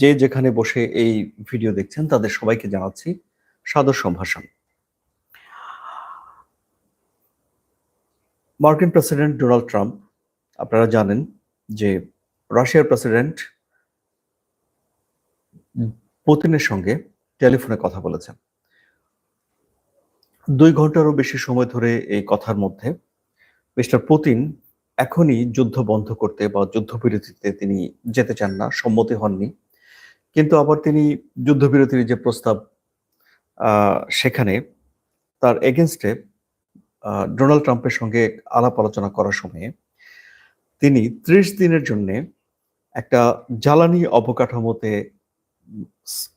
যে যেখানে বসে এই ভিডিও দেখছেন, তাদের সবাইকে জানাচ্ছি সাদর সম্ভাষণ। মার্কিন প্রেসিডেন্ট ডোনাল্ড ট্রাম্প, আপনারা জানেন যে রাশিয়ার প্রেসিডেন্ট পুতিনের সঙ্গে টেলিফোনে কথা বলেছেন। দুই ঘন্টারও বেশি সময় ধরে এই কথার মধ্যে মিস্টার পুতিন এখনই যুদ্ধ বন্ধ করতে বা যুদ্ধবিরতিতে তিনি যেতে চান না, সম্মতি হননি। কিন্তু আবার তিনি যুদ্ধবিরতির যে প্রস্তাব সেখানে তার এগেনস্টে ডোনাল্ড ট্রাম্পের সঙ্গে আলাপ আলোচনা করার সময়ে তিনি ত্রিশ দিনের জন্য একটা জ্বালানি অবকাঠামোতে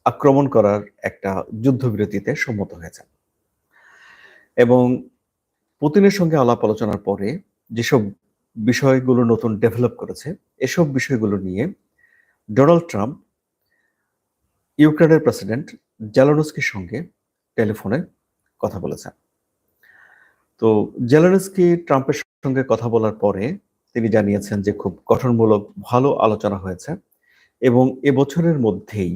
আক্রমণ করার একটা যুদ্ধবিরতিতে সম্মত হয়েছেন। এবং পুতিনের সঙ্গে আলাপ আলোচনার পরে যেসব বিষয়গুলো নতুন ডেভেলপ করেছে, এসব বিষয়গুলো নিয়ে ডোনাল্ড ট্রাম্প ইউক্রেনের প্রেসিডেন্ট জেলানস্কির সঙ্গে টেলিফোনে কথা বলেছেন। তো জেলানস্কি ট্রাম্পের সঙ্গে কথা বলার পরে তিনি জানিয়েছেন যে খুব গঠনমূলক ভালো আলোচনা হয়েছে এবং এবছরের মধ্যেই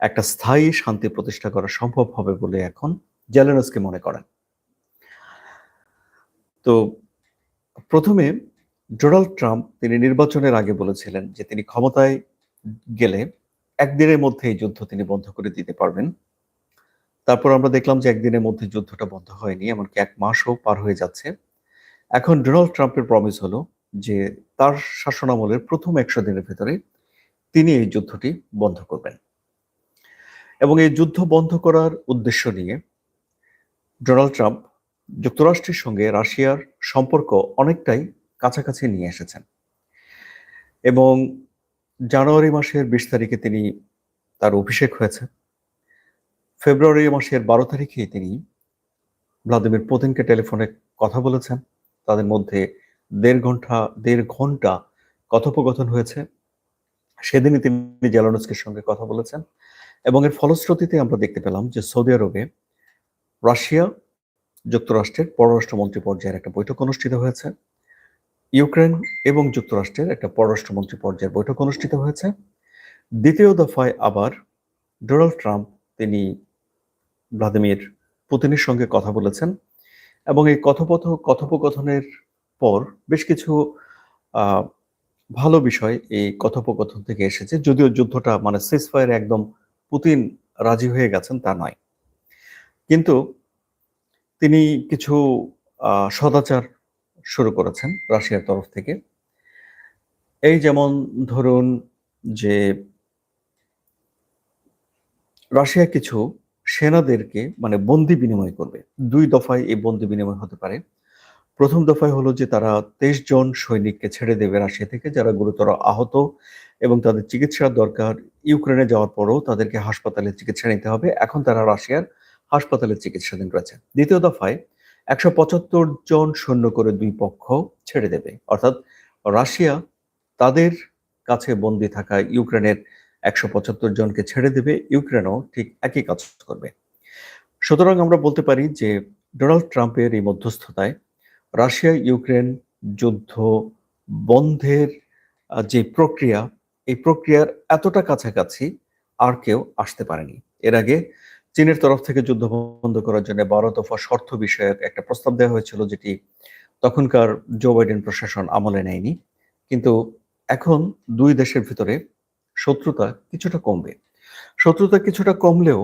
একটা স্থায়ী শান্তি প্রতিষ্ঠা করা সম্ভব হবে বলে এখন জেলেনস্কি মনে করেন। তো প্রথমে ডোনাল্ড ট্রাম্প তিনি নির্বাচনের আগে বলেছিলেন যে তিনি ক্ষমতায় গেলে একদিনের মধ্যে এই যুদ্ধ তিনি বন্ধ করে দিতে পারবেন। তারপর আমরা দেখলাম যে একদিনের মধ্যে যুদ্ধটা বন্ধ হয়নি, এমনকি এক মাসও পার হয়ে যাচ্ছে। এখন ডোনাল্ড ট্রাম্পের প্রমিস হলো যে তার শাসনামলের প্রথম একশো দিনের ভেতরে তিনি এই যুদ্ধটি বন্ধ করবেন। এবং এই যুদ্ধ বন্ধ করার উদ্দেশ্য নিয়ে ডোনাল্ড ট্রাম্প যুক্তরাষ্ট্রের সঙ্গে রাশিয়ার সম্পর্ক অনেকটাই কাছাকাছি নিয়ে এসেছেন। এবং জানুয়ারি মাসের বিশ তারিখে তিনি তার অভিষেক হয়েছে ফেব্রুয়ারি মাসের বারো তারিখে তিনি ভ্লাদিমির পুতিনকে টেলিফোনে কথা বলেছেন। তাদের মধ্যে দেড় ঘণ্টা দেড় ঘণ্টা কথোপকথন হয়েছে। সেদিনই তিনি জেলানস্কির সঙ্গে কথা বলেছেন এবং এর ফলশ্রুতিতে আমরা দেখতে পেলাম যে সৌদি আরবে রাশিয়া যুক্তরাষ্ট্রের পররাষ্ট্রমন্ত্রী পর্যায়ের একটা বৈঠক অনুষ্ঠিত হয়েছে। ইউক্রেন এবং যুক্তরাষ্ট্রের একটা পররাষ্ট্রমন্ত্রী পর্যায়ের বৈঠক অনুষ্ঠিত হয়েছে। দ্বিতীয় দফায় আবার ডোনাল্ড ট্রাম্প তিনি ভ্লাদিমির পুতিনের সঙ্গে কথা বলেছেন এবং এই কথোপথ, কথোপকথনের পর বেশ কিছু ভালো বিষয় এই কথোপকথন থেকে এসেছে। যদিও যুদ্ধটা মানে সিসফায়ার একদম পুতিন রাজি হয়ে গেছেন তা নয়। কিন্তু তিনি কিছু সদাচার শুরু করেছেন রাশিয়ার তরফ থেকে। এই যেমন ধরুন যে রাশিয়া কিছু সেনাদেরকে মানে বন্দি বিনিময় করবে। দুই দফায় এই বন্দি বিনিময় হতে পারে। প্রথম দফায় হলো যে তারা তেইশ জন সৈনিককে ছেড়ে দেবে রাশিয়া থেকে, যারা গুরুতর আহত এবং তাদের চিকিৎসার দরকার। ইউক্রেনে যাওয়ার পরও তাদেরকে হাসপাতালে চিকিৎসা নিতে হবে। এখন তারা রাশিয়ার হাসপাতালে চিকিৎসাধীন রয়েছে। দ্বিতীয় দফায় একশো পঁচাত্তর জন সৈন্য করে দুই পক্ষ ছেড়ে দেবে। অর্থাৎ রাশিয়া তাদের কাছে বন্দী থাকা ইউক্রেনের একশো পঁচাত্তর জনকে ছেড়ে দেবে, ইউক্রেনও ঠিক একই কাজ করবে। সুতরাং আমরা বলতে পারি যে ডোনাল্ড ট্রাম্পের এই মধ্যস্থতায় রাশিয়া, ইউক্রেন যুদ্ধ বন্ধের যে প্রক্রিয়া, এই প্রক্রিয়ার এতটা কাছাকাছি আর কেউ আসতে পারেনি। এর আগে চীনের তরফ থেকে যুদ্ধ বন্ধ করার জন্য বারো দফা শর্ত বিষয়ক একটা প্রস্তাব দেওয়া হয়েছিল যেটি তখনকার জো বাইডেন প্রশাসন আমলে নেয়নি। কিন্তু এখন দুই দেশের ভিতরে শত্রুতা কিছুটা কমবে। শত্রুতা কিছুটা কমলেও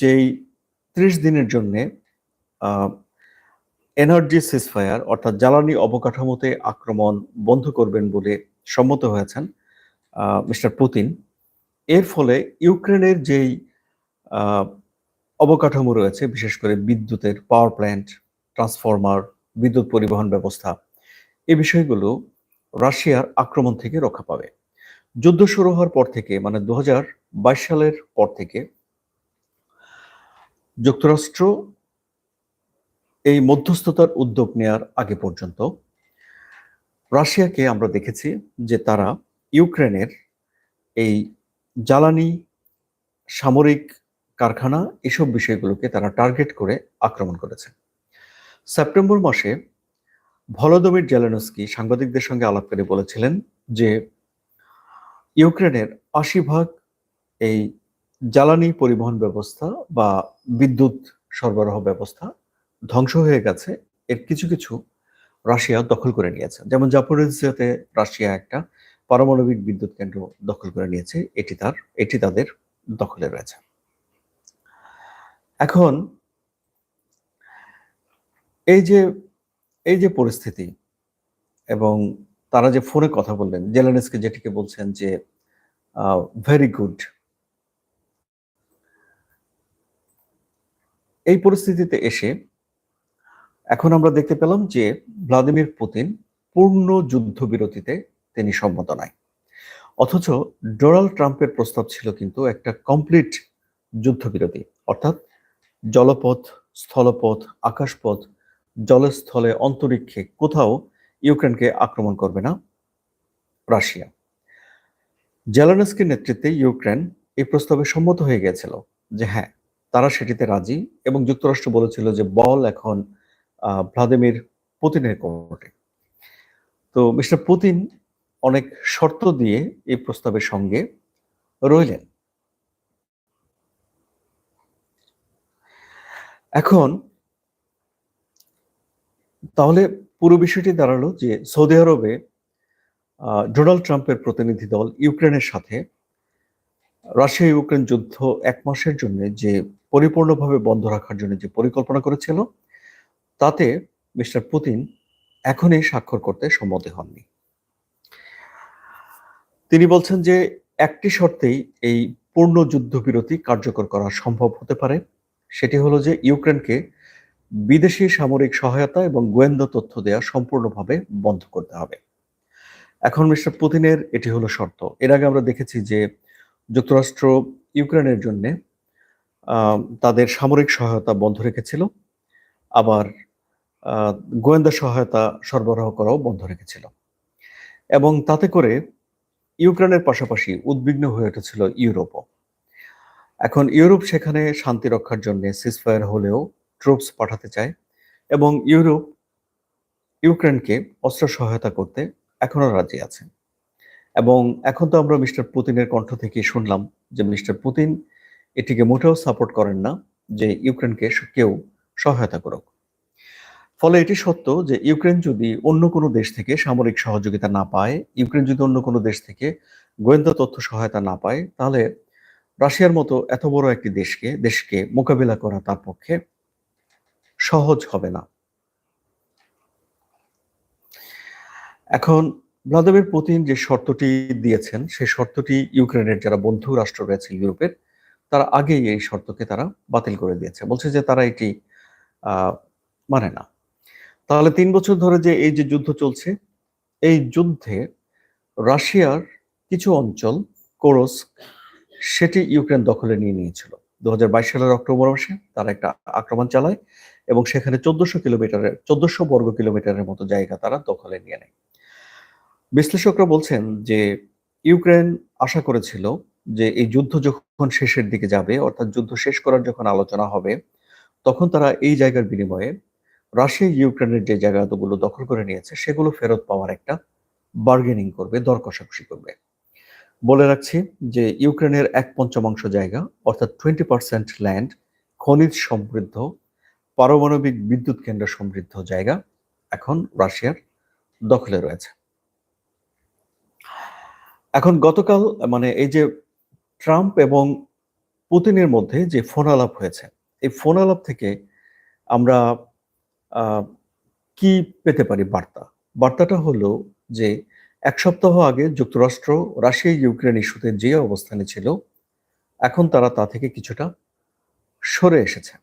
যেই ত্রিশ দিনের জন্য এনার্জি সিসফায়ার অর্থাৎ জ্বালানি অবকাঠামোতে আক্রমণ বন্ধ করবেন বলে সম্মত হয়েছেন মিস্টার পুতিন। এর ফলে ইউক্রেনের যেই অবকাঠামো রয়েছে, বিশেষ করে বিদ্যুতের পাওয়ার প্ল্যান্ট ট্রান্সফরমার বিদ্যুৎ পরিবহন ব্যবস্থা। এই বিষয়গুলো রাশিয়ার আক্রমণ থেকে রক্ষা পাবে। যুদ্ধ শুরু হওয়ার পর থেকে মানে দু হাজার বাইশ সালের পর থেকে যুক্তরাষ্ট্র এই মধ্যস্থতার উদ্যোগ নেয়ার আগে পর্যন্ত রাশিয়াকে আমরা দেখেছি যে তারা ইউক্রেনের এই জ্বালানি সামরিক কারখানা এসব বিষয়গুলোকে তারা টার্গেট করে আক্রমণ করেছে। সেপ্টেম্বর মাসে ভলোদমির জেলেনস্কি সাংবাদিকদের সঙ্গে আলাপ করে বলেছিলেন যে, ইউক্রেনের আশি ভাগ এই জ্বালানি পরিবহন ব্যবস্থা বা বিদ্যুৎ সরবরাহ ব্যবস্থা ধ্বংস হয়ে গেছে, এর কিছু কিছু রাশিয়া দখল করে নিয়েছে। যেমন জাপোরেজিয়াতে রাশিয়া একটা পারমাণবিক বিদ্যুৎ কেন্দ্র দখল করে নিয়েছে, এটি তার, এটি তাদের দখলে রয়েছে। এখন এই যে এই যে পরিস্থিতি এবং তারা যে ফোনে কথা বললেন, জেলেনস্কি যেটিকে বলছেন যে ভেরি গুড এই পরিস্থিতিতে এসে এখন আমরা দেখতে পেলাম যে ভ্লাদিমির পুতিন পূর্ণ যুদ্ধবিরতিতে তিনি সম্মত নাই অথচ ডোনাল্ড ট্রাম্পের প্রস্তাব ছিল কিন্তু একটা কমপ্লিট যুদ্ধবিরতি, অর্থাৎ জলপথ, স্থলপথ, আকাশপথ, জলস্থলে অন্তরিক্ষে কোথাও ইউক্রেনকে আক্রমণ করবে না রাশিয়া। জেলানস্কির নেতৃত্বে ইউক্রেন এই প্রস্তাবে সম্মত হয়ে গিয়েছিল যে হ্যাঁ তারা সেটিতে রাজি এবং যুক্তরাষ্ট্র বলেছিল যে বল এখন ভ্লাদিমির পুতিনের কোর্টে। তো মিস্টার পুতিন অনেক শর্ত দিয়ে এই প্রস্তাবের সঙ্গে রইলেন। এখন তাহলে পুরো বিষয়টি দাঁড়াল যে সৌদি আরবে ডোনাল্ড ট্রাম্পের প্রতিনিধি দল ইউক্রেনের সাথে রাশিয়া ইউক্রেন যুদ্ধ এক মাসের জন্য যে পরিপূর্ণভাবে বন্ধ রাখার জন্য যে পরিকল্পনা করেছিল, তাতে মিস্টার পুতিন এখনই স্বাক্ষর করতে সম্মত হননি। তিনি বলছেন যে একটি শর্তেই এই পূর্ণ যুদ্ধবিরতি কার্যকর করা সম্ভব হতে পারে। সেটি হলো যে ইউক্রেনকে বিদেশি সামরিক সহায়তা এবং গোয়েন্দা তথ্য দেওয়া সম্পূর্ণভাবে বন্ধ করতে হবে। এখন মিস্টার পুতিনের এটি হলো শর্ত। এর আগে আমরা দেখেছি যে যুক্তরাষ্ট্র ইউক্রেনের জন্য তাদের সামরিক সহায়তা বন্ধ রেখেছিল, আবার গোয়েন্দা সহায়তা সরবরাহ করাও বন্ধ রেখেছিল। এবং তাতে করে ইউক্রেনের পাশাপাশি উদ্বিগ্ন হয়ে উঠেছিল ইউরোপও। এখন ইউরোপ সেখানে শান্তি রক্ষার জন্য সিসফায়ার হলেও ট্রুপস পাঠাতে চায় এবং ইউরোপ ইউক্রেনকে অস্ত্র সহায়তা করতে এখনও রাজি আছে। এবং এখন তো আমরা মিস্টার পুতিনের কণ্ঠ থেকে শুনলাম যে মিস্টার পুতিন এটিকে মোটেও সাপোর্ট করেন না যে ইউক্রেনকে কেউ সহায়তা করুক। ফলে এটি সত্য যে ইউক্রেন যদি অন্য কোনো দেশ থেকে সামরিক সহযোগিতা না পায়, ইউক্রেন যদি অন্য কোনো দেশ থেকে গোয়েন্দা তথ্য সহায়তা না পায়, তাহলে রাশিয়ার মতো এত বড় একটি দেশকে দেশকে মোকাবিলা করা তার পক্ষে সহজ হবে না। এখন ভ্লাদিমির পুতিন যে শর্তটি দিয়েছেন, সেই শর্তটি ইউক্রেনের যারা বন্ধু রাষ্ট্র রয়েছে ইউরোপের, তারা আগেই এই শর্তকে তারা বাতিল করে দিয়েছে। বলছে যে তারা এটি মানে না। তাহলে তিন বছর ধরে যে এই যে যুদ্ধ চলছে, এই যুদ্ধে রাশিয়ার কিছু অঞ্চল কোরস সেটি ইউক্রেন দখলে নিয়ে নিয়েছিল। দুহাজার বাইশ সালের অক্টোবর মাসে তারা একটা আক্রমণ চালায় এবং সেখানে চোদ্দশো কিলোমিটারের, চোদ্দশো বর্গ কিলোমিটারের মতো জায়গা তারা দখলে নিয়ে নেয়। বিশ্লেষকরা বলছেন যে ইউক্রেন আশা করেছিল যে এই যুদ্ধ যখন শেষের দিকে যাবে, অর্থাৎ যুদ্ধ শেষ করার যখন আলোচনা হবে, তখন তারা এই জায়গার বিনিময়ে রাশিয়া, ইউক্রেনের যে জায়গাগুলো দখল করে নিয়েছে, সেগুলো ফেরত পাওয়ার একটা বার্গেনিং করবে দর কষাকষি করবে। বলে রাখছি যে ইউক্রেনের এক পঞ্চমাংশ জায়গা, অর্থাৎ টোয়েন্টি পার্সেন্ট ল্যান্ড খনিজ সমৃদ্ধ, পারমাণবিক বিদ্যুৎ কেন্দ্র সমৃদ্ধ জায়গা এখন রাশিয়ার দখলে রয়েছে। এখন গতকাল মানে এই যে ট্রাম্প এবং পুতিনের মধ্যে যে ফোন আলাপ হয়েছে, এই ফোন আলাপ থেকে আমরা কি পেতে পারি বার্তা? বার্তাটা হলো যে এক সপ্তাহ আগে যুক্তরাষ্ট্র, রাশিয়া, ইউক্রেন ইস্যুতে যে অবস্থানে ছিল, এখন তারা তা থেকে কিছুটা সরে এসেছে।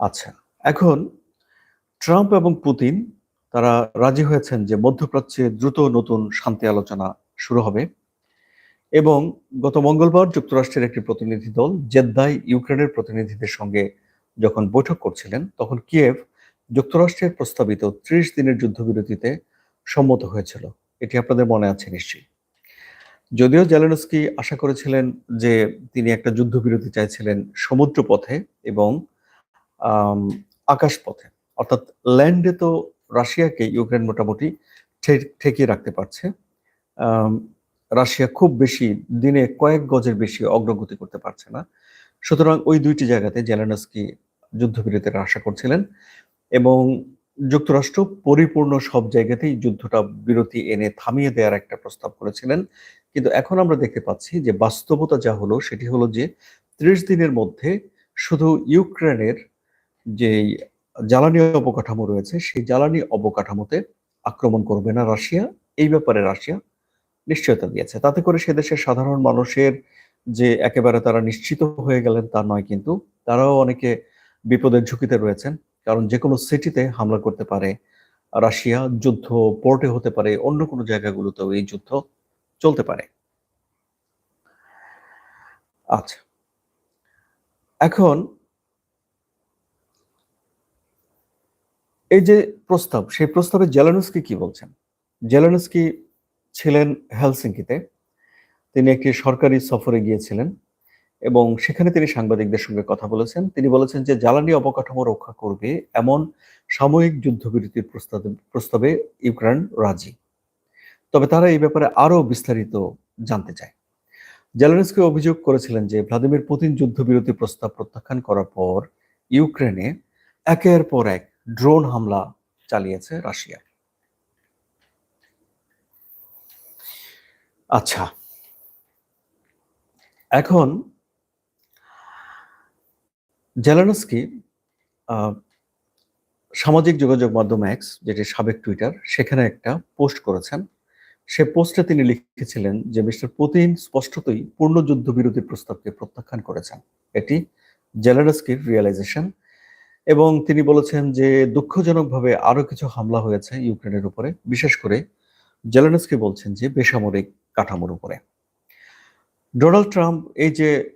আচ্ছা এখন ট্রাম্প এবং পুতিন, তারা রাজি হয়েছেন যে মধ্যপ্রাচ্যে দ্রুত নতুন শান্তি আলোচনা শুরু হবে এবং গত মঙ্গলবার যুক্তরাষ্ট্রের একটি প্রতিনিধি দল জেদ্দায় ইউক্রেনের প্রতিনিধিদের সঙ্গে যখন বৈঠক করছিলেন, তখন কিয়েভ যুক্তরাষ্ট্রের প্রস্তাবিত ত্রিশ দিনের যুদ্ধবিরতিতে সম্মত হয়েছিল। এটি আপনাদের মনে আছে নিশ্চয়ই। যদিও জেলেনস্কি আশা করেছিলেন যে তিনি একটা যুদ্ধবিরতি চাইছিলেন সমুদ্র পথে এবং আকাশ পথে অর্থাৎ ল্যান্ডে তো রাশিয়াকে ইউক্রেন মোটামুটি ঠেকিয়ে রাখতে পারছে। রাশিয়া খুব বেশি, দিনে কয়েক গজের বেশি অগ্রগতি করতে পারছে না। সুতরাং ওই দুইটি জায়গাতে জেলেনস্কি যুদ্ধবিরতির আশা করছিলেন এবং যুক্তরাষ্ট্র পরিপূর্ণ সব জায়গাতেই যুদ্ধটা, বিরতি এনে থামিয়ে দেওয়ার একটা প্রস্তাব করেছিলেন। কিন্তু এখন আমরা দেখতে পাচ্ছি যে বাস্তবতা যা হলো সেটি হলো যে ত্রিশ দিনের মধ্যে শুধু ইউক্রেনের যে জ্বালানি অবকাঠামো রয়েছে, সেই জ্বালানি অবকাঠামোতে আক্রমণ করবে না রাশিয়া। এই ব্যাপারে রাশিয়া নিশ্চয়তা দিয়েছে। তাতে করে সে দেশের সাধারণ মানুষের যে একেবারে তারা নিশ্চিত হয়ে গেলেন তা নয়, কিন্তু তারাও অনেকে বিপদের ঝুঁকিতে রয়েছেন। কারণ যে কোনো সিটিতে হামলা করতে পারে, রাশিয়া যুদ্ধ পোর্টে হতে পারে, অন্য কোনো জায়গাগুলোতেও এই যুদ্ধ চলতে পারে। আচ্ছা এখন এই যে প্রস্তাব, সেই প্রস্তাবে জেলানুস্কি কি বলছেন? জেলানুস্কি ছিলেন হেলসিঙ্কিতে, তিনি একটি সরকারি সফরে গিয়েছিলেন। এবং সেখানে তিনি সাংবাদিকদের সঙ্গে কথা বলেছেন। তিনি বলেছেন যে, জ্বালানি অবকাঠামো রক্ষা করবে এমন সাময়িক যুদ্ধবিরতির প্রস্তাবে প্রস্তাবে ইউক্রেন রাজি। তবে তারা এই ব্যাপারে আরও বিস্তারিত জানতে চায়। জেলেনস্কি অভিযোগ করেছিলেন যে, ভ্লাদিমির পুতিন যুদ্ধবিরতি প্রস্তাব প্রত্যাখ্যান করার পর ইউক্রেনে একের পর এক ড্রোন হামলা চালিয়েছে রাশিয়া। আচ্ছা। এখন জেলানস্কি সামাজিক যোগাযোগ মাধ্যম এক্স যেটি সাবেক টুইটার সেখানে একটা পোস্ট করেছেন। সে পোস্টে তিনি লিখেছিলেন যে, মিস্টার পুতিন স্পষ্টতই পূর্ণ যুদ্ধবিরতি প্রস্তাবকে প্রত্যাখ্যান করেছেন। এটি জেলানস্কির রিয়েলাইজেশন এবং তিনি বলেছেন যে, দুঃখজনকভাবে আরও কিছু হামলা হয়েছে ইউক্রেনের উপরে। বিশেষ করে জেলেনস্কি বলছেন যে, বেসামরিক কাঠামোর উপরে। ডোনাল্ড ট্রাম্প এই যে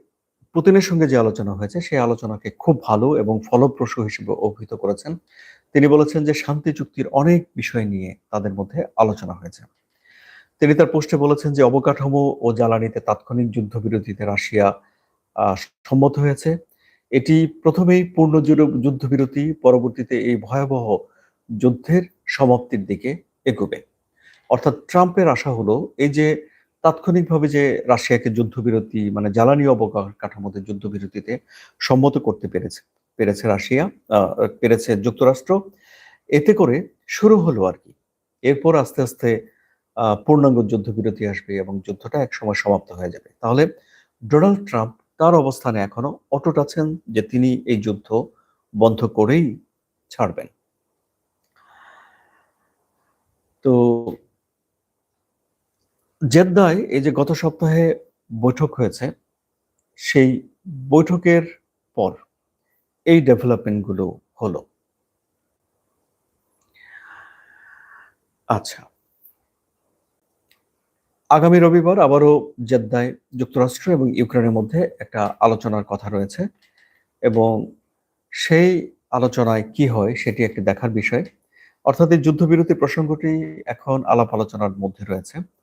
পুতিনের সঙ্গে যে আলোচনা হয়েছে, সেই আলোচনাকে খুব ভালো এবং ফলপ্রসূ হিসেবে অভিহিত করেছেন। তিনি বলেছেন যে, শান্তি চুক্তির অনেক বিষয় নিয়ে তাদের মধ্যে আলোচনা হয়েছে। তিনি তার পোস্টে বলেছেন যে, অবকাঠামো ও জ্বালানিতে তাৎক্ষণিক যুদ্ধবিরতিতে রাশিয়া সম্মত হয়েছে। এটি প্রথমেই পূর্ণ যুদ্ধবিরতি, পরবর্তীতে এই ভয়াবহ যুদ্ধের সমাপ্তির দিকে এগোবে। অর্থাৎ ট্রাম্পের আশা হলো, এই যে তাৎক্ষণিকভাবে যে রাশিয়াকে যুদ্ধবিরতি মানে জ্বালানি অবকাঠামোতে যুদ্ধবিরতিতে সম্মত করতে পেরেছে পেরেছে রাশিয়া পেরেছে যুক্তরাষ্ট্র। এতে করে শুরু হলো আর কি। এরপর আস্তে আস্তে পূর্ণাঙ্গ যুদ্ধবিরতি আসবে এবং যুদ্ধটা একসময় সমাপ্ত হয়ে যাবে। তাহলে ডোনাল্ড ট্রাম্প তার অবস্থানে এখনও অটুট আছেন যে তিনি এই যুদ্ধ বন্ধ করেই ছাড়বেন। তো জেদ্দায় এই যে গত সপ্তাহে বৈঠক হয়েছে, সেই বৈঠকের পর এই ডেভেলপমেন্টগুলো হলো। আচ্ছা। আগামী রবিবার আবারও জেদ্দায় যুক্তরাষ্ট্র এবং ইউক্রেনের মধ্যে একটা আলোচনার কথা রয়েছে এবং সেই আলোচনায় কি হয় সেটি একটি দেখার বিষয়। অর্থাৎ এই যুদ্ধবিরতি প্রসঙ্গটি এখন আলাপ আলোচনার মধ্যে রয়েছে।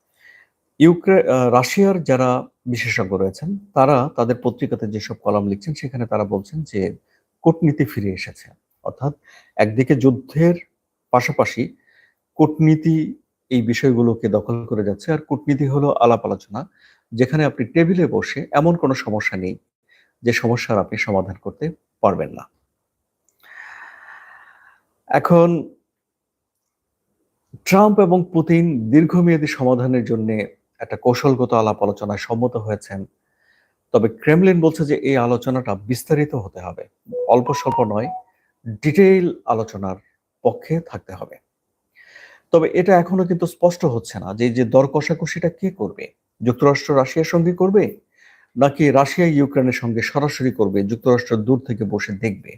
ইউক্রে রাশিয়ার যারা বিশেষজ্ঞ রয়েছেন, তারা তাদের পত্রিকাতে যেসব কলাম লিখছেন, সেখানে তারা বলছেন যে কূটনীতি ফিরে এসেছে। অর্থাৎ একদিকে যুদ্ধের পাশাপাশি কূটনীতি এই বিষয়গুলোকে দখল করে যাচ্ছে, আর কূটনীতি হলো আলাপ আলোচনা, যেখানে আপনি টেবিলে বসে এমন কোনো সমস্যা নেই যে সমস্যার আপনি সমাধান করতে পারবেন না। এখন ট্রাম্প এবং পুতিন দীর্ঘমেয়াদী সমাধানের জন্য একটা কৌশলগত আলাপ আলোচনায় সম্মত হয়েছেন। তবে ক্রেমলিন বলছে যে এই আলোচনাটা বিস্তারিত হতে হবে। অল্প স্বল্প নয়, ডিটেইল আলোচনার পক্ষে থাকতে হবে। তবে এটা এখনও কিন্তু স্পষ্ট হচ্ছে না যে যে দর কষাকষিটা কে করবে? যুক্তরাষ্ট্র রাশিয়ার সঙ্গে করবে? নাকি রাশিয়া ইউক্রেনের সঙ্গে সরাসরি করবে? যুক্তরাষ্ট্র দূর থেকে বসে দেখবে?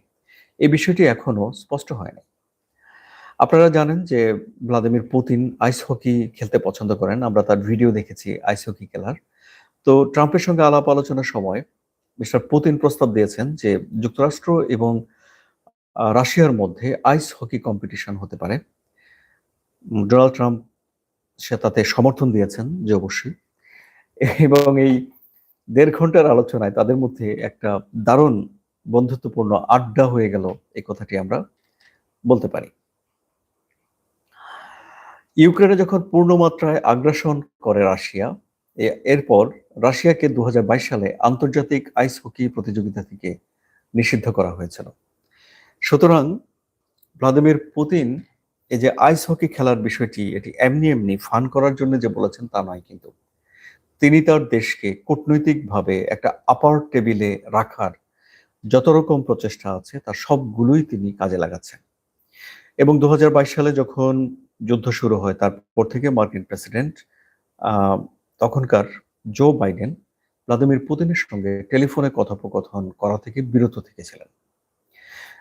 এই বিষয়টি এখনও স্পষ্ট হয়নি। আপনারা জানেন যে ভ্লাদিমির পুতিন আইস হকি খেলতে পছন্দ করেন। আমরা তার ভিডিও দেখেছি, আইস হকি খেলার। তো ট্রাম্পের সঙ্গে আলাপ আলোচনার সময় মিস্টার পুতিন প্রস্তাব দিয়েছেন যে যুক্তরাষ্ট্র এবং রাশিয়ার মধ্যে আইস হকি কম্পিটিশন হতে পারে। ডোনাল্ড ট্রাম্প সে তাতে সমর্থন দিয়েছেন যে অবশ্যই। এবং এই দেড় ঘণ্টার আলোচনায় তাদের মধ্যে একটা দারুণ বন্ধুত্বপূর্ণ আড্ডা হয়ে গেল এই কথাটি আমরা বলতে পারি। ইউক্রেনে যখন পূর্ণ মাত্রায় আগ্রাসন করে রাশিয়া এরপর রাশিয়াকে দুহাজার বাইশ সালে আন্তর্জাতিক আইস হকি প্রতিযোগিতা থেকে নিষিদ্ধ করা হয়েছিল। সুতরাং ভ্লাদিমির পুতিন এই যে আইস হকি খেলার বিষয়টি, এটি এমনি এমনি ফান করার জন্য যে বলেছেন তা নয় কিন্তু তিনি তার দেশকে কূটনৈতিকভাবে একটা আপার টেবিলে রাখার যত রকম প্রচেষ্টা আছে, তার সবগুলোই তিনি কাজে লাগাচ্ছেন। এবং দু হাজার বাইশ সালে যখন যুদ্ধ শুরু হয় তারপর থেকে মার্কিন প্রেসিডেন্ট তখনকার জো বাইডেন ভ্লাদিমির পুতিনের সঙ্গে টেলিফোনে কথোপকথন করা থেকে বিরত থেকেছিলেন।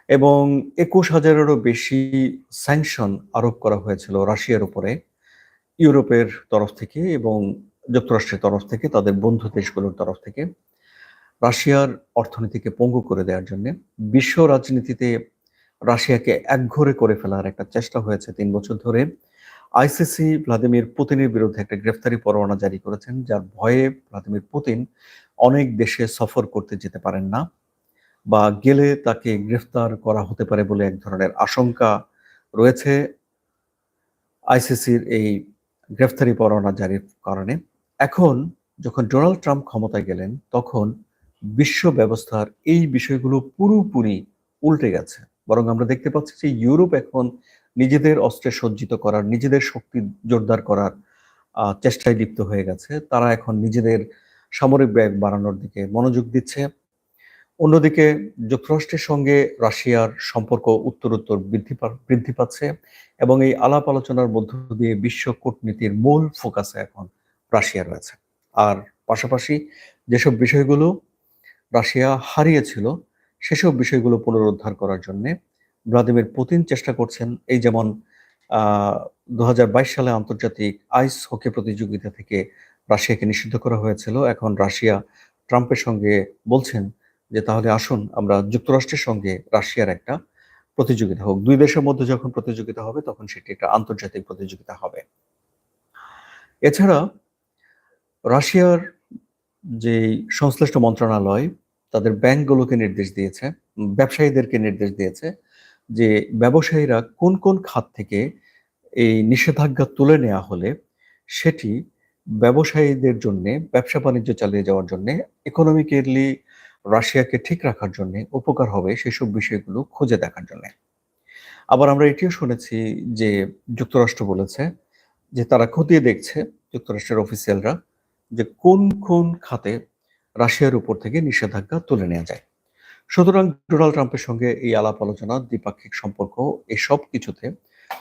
এবং একুশ হাজারেরও বেশি স্যাংশন আরোপ করা হয়েছিল রাশিয়ার উপরে, ইউরোপের তরফ থেকে এবং যুক্তরাষ্ট্রের তরফ থেকে, তাদের বন্ধু দেশগুলোর তরফ থেকে। রাশিয়ার অর্থনীতিকে পঙ্গু করে দেওয়ার জন্য বিশ্ব রাজনীতিতে রাশিয়াকে একঘরে করে ফেলার একটা চেষ্টা হয়েছে তিন বছর ধরে। আইসিসি ভ্লাদিমির পুতিনের বিরুদ্ধে একটা গ্রেফতারি পরোয়ানা জারি করেছেন, যার ভয়ে ভ্লাদিমির পুতিন অনেক দেশে সফর করতে যেতে পারেন না বা গেলে তাকে গ্রেফতার করা হতে পারে বলে এক ধরনের আশঙ্কা রয়েছে আইসিসির এই গ্রেফতারি পরোয়ানা জারির কারণে। এখন যখন ডোনাল্ড ট্রাম্প ক্ষমতায় গেলেন, তখন বিশ্ব ব্যবস্থার এই বিষয়গুলো পুরোপুরি উল্টে গেছে। বরং আমরা দেখতে পাচ্ছি যে ইউরোপ এখন নিজেদের অস্ত্রে সজ্জিত করার, নিজেদের শক্তি জোরদার করার চেষ্টায় লিপ্ত হয়ে গেছে। তারা এখন নিজেদের সামরিক ব্যয় বাড়ানোর দিকে মনোযোগ দিচ্ছে। অন্যদিকে যুক্তরাষ্ট্রের সঙ্গে রাশিয়ার সম্পর্ক উত্তরোত্তর বৃদ্ধি বৃদ্ধি পাচ্ছে এবং এই আলাপ আলোচনার মধ্য দিয়ে বিশ্ব কূটনীতির মূল ফোকাসে এখন রাশিয়া রয়েছে। আর পাশাপাশি যেসব বিষয়গুলো রাশিয়া হারিয়েছিল সেসব বিষয়গুলো পুনরুদ্ধার করার জন্য ভ্লাদিমির পুতিন চেষ্টা করছেন। এই যেমন দু হাজার বাইশ সালে আন্তর্জাতিক আইস হকি প্রতিযোগিতা থেকে রাশিয়াকে নিষিদ্ধ করা হয়েছিল। এখন রাশিয়া ট্রাম্পের সঙ্গে বলছেন যে, তাহলে আসুন, আমরা যুক্তরাষ্ট্রের সঙ্গে রাশিয়ার একটা প্রতিযোগিতা হোক। দুই দেশের মধ্যে যখন প্রতিযোগিতা হবে, তখন সেটি একটা আন্তর্জাতিক প্রতিযোগিতা হবে। এছাড়া, রাশিয়ার যে সংশ্লিষ্ট মন্ত্রণালয় তাদের ব্যাংকগুলোকে নির্দেশ দিয়েছে, ব্যবসায়ীদেরকে নির্দেশ দিয়েছে যে ব্যবসায়ীরা কোন কোন খাত থেকে এই নিষেধাজ্ঞা তুলে নেওয়া হলে সেটি ব্যবসায়ীদের জন্য, ব্যবসা বাণিজ্য চালিয়ে যাওয়ার জন্য ইকোনমিক্যালি রাশিয়াকে ঠিক রাখার জন্য উপকার হবে সেসব বিষয়গুলো খুঁজে দেখার জন্য। আবার আমরা এটিও শুনেছি যে যুক্তরাষ্ট্র বলেছে যে তারা খতিয়ে দেখছে, যুক্তরাষ্ট্রের অফিসিয়ালরা যে কোন কোন খাতে রাশিয়ার উপর থেকে নিষেধাজ্ঞা তুলে নেওয়া যায়। সুতরাং ডোনাল্ড ট্রাম্পের সঙ্গে এই আলাপ আলোচনা, দ্বিপাক্ষিক সম্পর্ক, এসব কিছুতে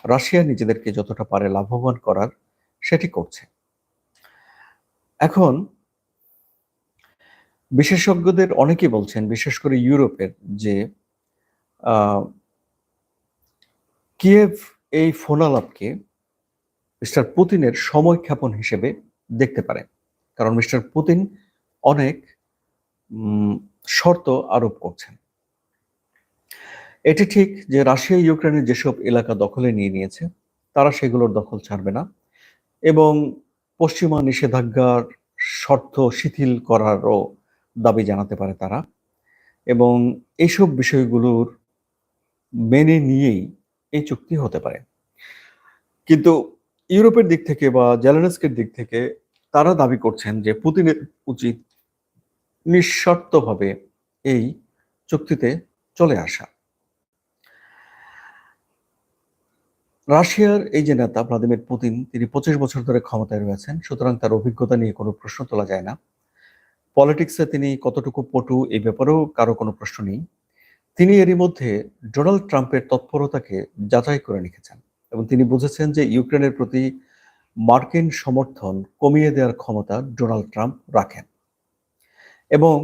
রাশিয়া নিজেদেরকে যতটা পারে লাভবান করার সেটি করছে। এখন বিশেষজ্ঞদের অনেকেই বলছেন, বিশেষ করে ইউরোপের, যে কিয়েভ এই ফোনালাপকে মিস্টার পুতিনের সময় ক্ষেপণ হিসেবে দেখতে পারে। কারণ মিস্টার পুতিন অনেক শর্ত আরোপ করছেন। এটি ঠিক যে রাশিয়া, ইউক্রেনের যেসব এলাকা দখলে নিয়ে নিয়েছে, তারা সেগুলোর দখল ছাড়বে না এবং পশ্চিমা নিষেধাজ্ঞার শর্ত শিথিল করারও দাবি জানাতে পারে তারা এবং এইসব বিষয়গুলোর মেনে নিয়েই এই চুক্তি হতে পারে। কিন্তু ইউরোপের দিক থেকে বা জেলেনস্কের দিক থেকে তারা দাবি করছেন যে পুতিনের উচিত নিঃশর্তভাবে এই চুক্তিতে চলে আসা। রাশিয়ার এই যে নেতা ভ্লাদিমির পুতিন, তিনি পঁচিশ বছর ধরে ক্ষমতায় রয়েছেন, সুতরাং তার অভিজ্ঞতা নিয়ে কোনো প্রশ্ন তোলা যায় না। পলিটিক্সে তিনি কতটুকু পটু এই ব্যাপারেও কারও কোনো প্রশ্ন নেই। তিনি এরই মধ্যে ডোনাল্ড ট্রাম্পের তৎপরতাকে যাচাই করে রেখেছেন এবং তিনি বুঝেছেন যে ইউক্রেনের প্রতি মার্কিন সমর্থন কমিয়ে দেওয়ার ক্ষমতা ডোনাল্ড ট্রাম্প রাখেন। এবং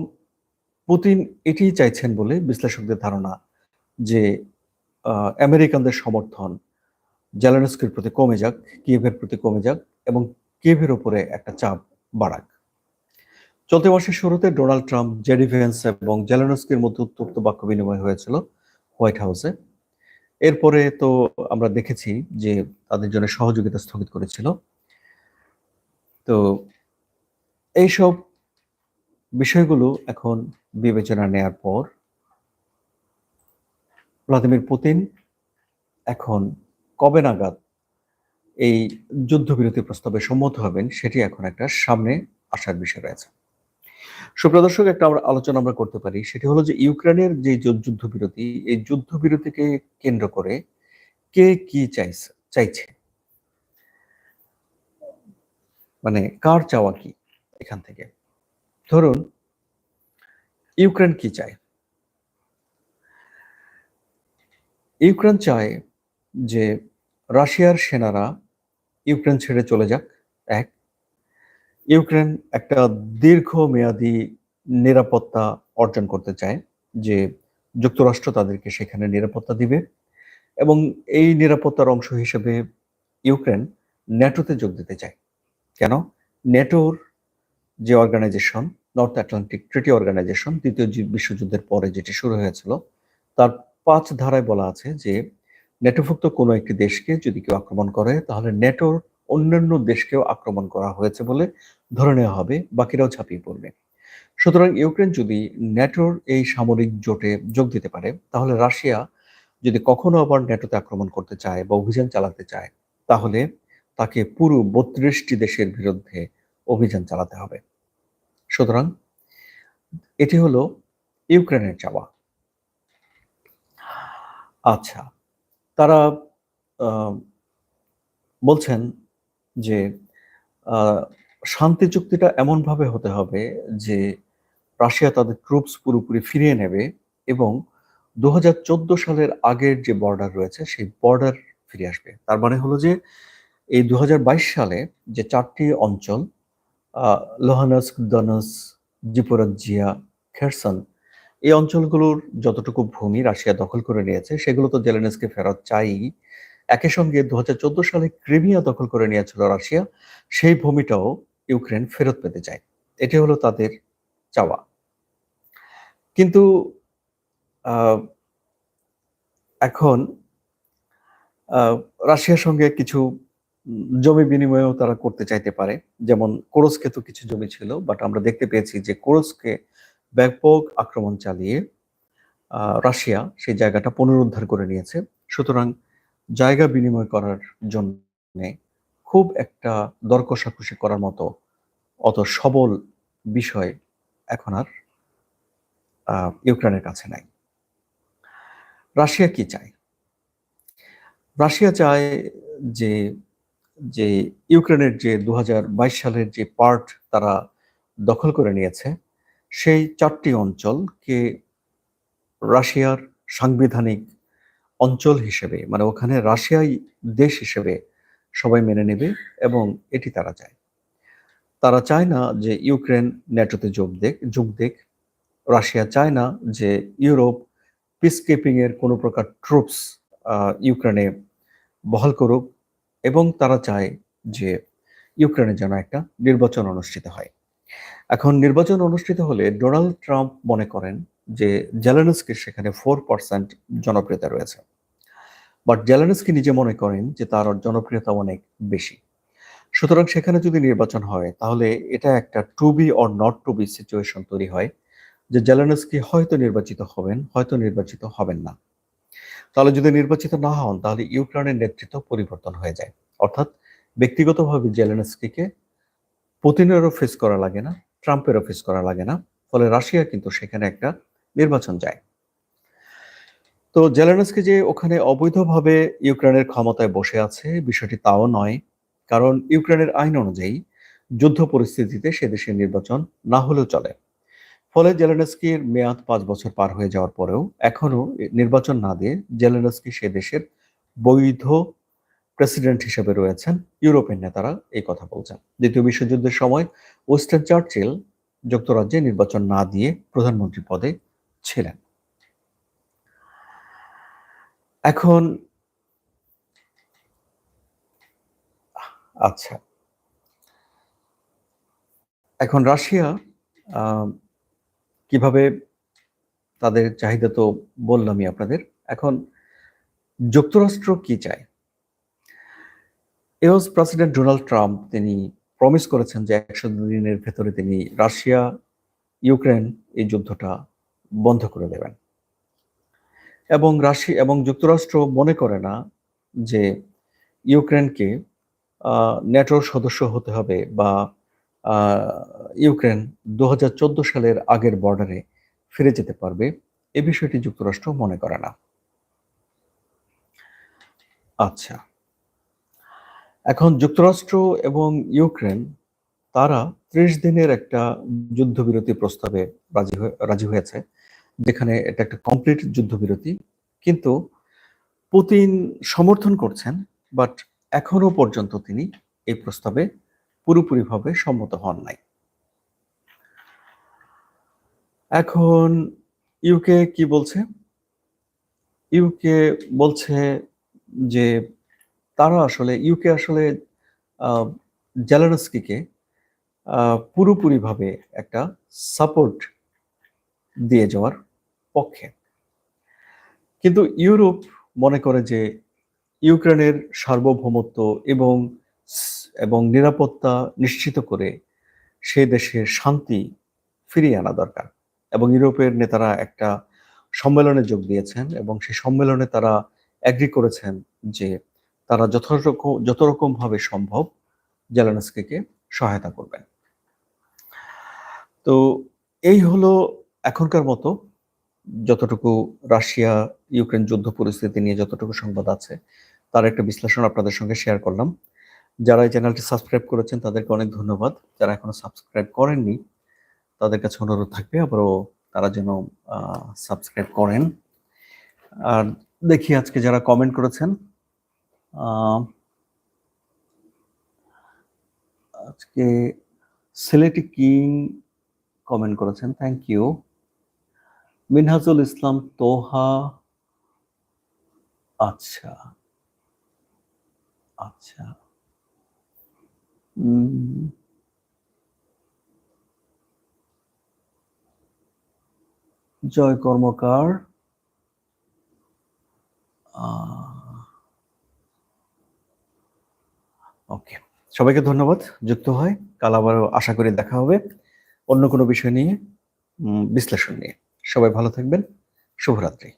পুতিন এটি চাইছেন বলে বিশ্লেষকদের ধারণা যে আমেরিকানদের সমর্থন জেলানস্কির প্রতি কমে যাক, কিয়েভের প্রতি কমে যাক এবং কিয়েভের উপরে একটা চাপ বাড়াক। চলতি মাসের শুরুতে ডোনাল্ড ট্রাম্প, জেডি ভেন্স এবং জেলানস্কির মধ্যে উত্তপ্ত বাক্য বিনিময় হয়েছিল হোয়াইট হাউসে। এরপরে তো আমরা দেখেছি যে তাদের জন্য সহযোগিতা স্থগিত করেছিল। তো এইসব বিষয়গুলো এখন বিবেচনা নেয়ার পর ভ্লাদিমির পুতিন এখন কবে নাগাদ এই যুদ্ধবিরতি প্রস্তাবে সম্মত হবেন সেটি এখন একটা সামনে আসার বিষয় রয়েছে। সুপ্রদর্শক একটা আমরা আলোচনা আমরা করতে পারি, সেটি হলো যে ইউক্রেনের যে যুদ্ধবিরতি, এই যুদ্ধবিরতিকে কেন্দ্র করে কে কি চাইছে চাইছে? মানে কার চাওয়া কি এখান থেকে? ধরুন, ইউক্রেন কি চায়? ইউক্রেন চায় যে রাশিয়ার সেনারা ইউক্রেন ছেড়ে চলে যাক, এক। ইউক্রেন একটা দীর্ঘমেয়াদী নিরাপত্তা অর্জন করতে চায়, যে যুক্তরাষ্ট্র তাদেরকে সেখানে নিরাপত্তা দিবে এবং এই নিরাপত্তার অংশ হিসেবে ইউক্রেন ন্যাটোতে যোগ দিতে চায়। কেন? ন্যাটোর যে organization North Atlantic Treaty Organization দ্বিতীয় বিশ্বযুদ্ধের পরে যেটি শুরু হয়েছিল, তার পাঁচ ধারায় বলা আছে যে, নেটোভুক্ত কোনো একটি দেশকে যদি কেউ আক্রমণ করে, তাহলে নেটোর অন্যান্য দেশকেও আক্রমণ করা হয়েছে বলে ধরে নেওয়া হবে, বাকিরাও ছাপিয়ে পড়বে। সুতরাং ইউক্রেন যদি ন্যাটোর এই সামরিক জোটে যোগ দিতে পারে, তাহলে রাশিয়া যদি কখনো আবার ন্যাটোতে আক্রমণ করতে চায় বা অভিযান চালাতে চায়, তাহলে তাকে পুরো বত্রিশটি দেশের বিরুদ্ধে অভিযান চালাতে হবে। সুতরাং এটি হলো ইউক্রেনের চাওয়া। আচ্ছা তারা বলছেন যে শান্তি চুক্তিটা এমনভাবে হতে হবে যে, রাশিয়া তাদের ট্রুপস পুরোপুরি ফিরিয়ে নেবে এবং দু হাজার চোদ্দ সালের আগের যে বর্ডার রয়েছে, সেই বর্ডার ফিরে আসবে। তার মানে হলো যে, এই দু হাজার বাইশ সালে যে চারটি অঞ্চল লোহানস্ক দনস জিপোরাজিয়া খেরসন, এই অঞ্চলগুলোর যতটুকু ভূমি রাশিয়া দখল করে নিয়েছে, সেগুলো তো জেলেনেসকে ফেরত চাই। একই সঙ্গে দুহাজার চোদ্দ সালে ক্রিমিয়া দখল করে নিয়েছিল রাশিয়া, সেই ভূমিটাও ইউক্রেন ফেরত পেতে চায়। এটি হলো তাদের চাওয়া। কিন্তু এখন রাশিয়ার সঙ্গে কিছু জমি বিনিময়ও তারা করতে চাইতে পারে। যেমন কোরসকে তো কিছু জমি ছিল বাট আমরা দেখতে পেয়েছি যে কোরসকে ব্যাপক আক্রমণ চালিয়ে রাশিয়া সেই জায়গাটা পুনরুদ্ধার করে নিয়েছে। সুতরাং জায়গা বিনিময় করার জন্য খুব একটা দর কষাকষি করার মতো অত সবল বিষয় এখন আর ইউক্রেনের কাছে নাই। রাশিয়া কি চায়? রাশিয়া চায় যে যে ইউক্রেনের যে দু হাজার বাইশ সালের যে পার্ট তারা দখল করে নিয়েছে, সেই চারটি অঞ্চলকে রাশিয়ার সাংবিধানিক অঞ্চল হিসেবে মানে ওখানে রাশিয়াই দেশ হিসেবে সবাই মেনে নেবে এবং এটি তারা চায়। তারা চায় না যে ইউক্রেন ন্যাটোতে যোগ দেখ যোগ দেখ রাশিয়া চায় না যে ইউরোপ পিস কোনো প্রকার ট্রুপস ইউক্রেনে বহাল করুক। এবং তারা চায় যে ইউক্রেনের যেন একটা নির্বাচন অনুষ্ঠিত হয়। এখন নির্বাচন অনুষ্ঠিত হলে ডোনাল্ড ট্রাম্প মনে করেন যে জেলেনস্কির সেখানে ফোর পার্সেন্ট জনপ্রিয়তা রয়েছে। বাট জেলেনস্কি নিজে মনে করেন যে তার জনপ্রিয়তা অনেক বেশি। সুতরাং সেখানে যদি নির্বাচন হয়, তাহলে এটা একটা to be or not to be situation তৈরি হয় যে জেলেনস্কি হয়তো নির্বাচিত হবেন, হয়তো নির্বাচিত হবেন না। তাহলে যদি নির্বাচিত না হন, তাহলে ইউক্রেনের নেতৃত্ব পরিবর্তন হয়ে যায়। অর্থাৎ ব্যক্তিগতভাবে জেলেনস্কিকে পুতিনেরও ফেস করা লাগে না, ট্রাম্পেরও ফেস করা লাগে না, ফলে রাশিয়া কিন্তু সেখানে একটা নির্বাচন যায়। তো জেলেনস্কি যে ওখানে অবৈধভাবে ইউক্রেনের ক্ষমতায় বসে আছে, বিষয়টি তাও নয়। কারণ ইউক্রেনের আইন অনুযায়ী যুদ্ধ পরিস্থিতিতে সে দেশের নির্বাচন না হলেও চলে। ফলে জেলেনস্কির মেয়াদ পাঁচ বছর পার হয়ে যাওয়ার পরেও এখনও নির্বাচন না দিয়ে জেলেনস্কি সে দেশের বৈধ প্রেসিডেন্ট হিসেবে রয়েছেন। ইউরোপের নেতারা এই কথা বলছেন। দ্বিতীয় বিশ্বযুদ্ধের সময় ওয়েস্টার্ন চার্চিল যুক্তরাজ্যে নির্বাচন না দিয়ে প্রধানমন্ত্রী পদে ছিলেন। এখন আচ্ছা। এখন রাশিয়া কীভাবে তাদের চাহিদা তো বললামই আপনাদের। এখন যুক্তরাষ্ট্র কি চায়? এওস প্রেসিডেন্ট ডোনাল্ড ট্রাম্প তিনি প্রমিস করেছেন যে একশো দিনের ভেতরে তিনি রাশিয়া, ইউক্রেন এই যুদ্ধটা বন্ধ করে দেবেন। এবং রাশিয়া এবং যুক্তরাষ্ট্র মনে করে না যে ইউক্রেনকে ন্যাটোর সদস্য হতে হবে বা ইউক্রেন দু হাজার চোদ্দ সালের আগের বর্ডারে ফিরে যেতে পারবে। এ বিষয়টি যুক্তরাষ্ট্র মনে করে না। আচ্ছা। এখন যুক্তরাষ্ট্র এবং ইউক্রেন, তারা ত্রিশ দিনের একটা যুদ্ধবিরতি প্রস্তাবে রাজি রাজি হয়েছে, যেখানে এটা একটা কমপ্লিট যুদ্ধবিরতি। কিন্তু পুতিন সমর্থন করছেন বাট এখনও পর্যন্ত তিনি এই প্রস্তাবে পুরোপুরিভাবে সম্মত হন নাই। এখন ইউকে কি বলছে? ইউকে বলছে যে তারা আসলে ইউকে আসলে জেলানস্কিকে পুরোপুরিভাবে একটা সাপোর্ট দিয়ে যাওয়ার পক্ষে। কিন্তু ইউরোপ মনে করে যে ইউক্রেনের সার্বভৌমত্ব এবং এবং নিরাপত্তা নিশ্চিত করে সে দেশের শান্তি ফিরিয়ে আনা দরকার। এবং ইউরোপের নেতারা একটা সম্মেলনে যোগ দিয়েছেন এবং সেই সম্মেলনে তারা অ্যাগ্রি করেছেন যে তারা যত রকম যত রকম ভাবে সম্ভব জেলানস্কিকে সহায়তা করবেন। তো এই হলো এখনকার মতো। যতটুকু রাশিয়া, ইউক্রেন যুদ্ধ পরিস্থিতি নিয়ে যতটুকু সংবাদ আছে, তার একটা বিশ্লেষণ আপনাদের সঙ্গে শেয়ার করলাম। যারা এই চ্যানেলটি সাবস্ক্রাইব করেছেন, তাদেরকে অনেক ধন্যবাদ। যারা এখনও সাবস্ক্রাইব করেননি, তাদের কাছে অনুরোধ থাকবে আবারও তারা যেন সাবস্ক্রাইব করেন। আর দেখি আজকে যারা কমেন্ট করেছেন আজকে সিলেটি কিং কমেন্ট করেছেন থ্যাংক ইউ মিনহাজুল ইসলাম, তোহা আচ্ছা আচ্ছা। জয় কর্মকার। ওকে সবাইকে ধন্যবাদ, যুক্ত হয়। কাল আবারও আশা করি দেখা হবে অন্য কোনো বিষয় নিয়ে বিশ্লেষণ নিয়ে। সবাই ভালো থাকবেন। শুভরাত্রি।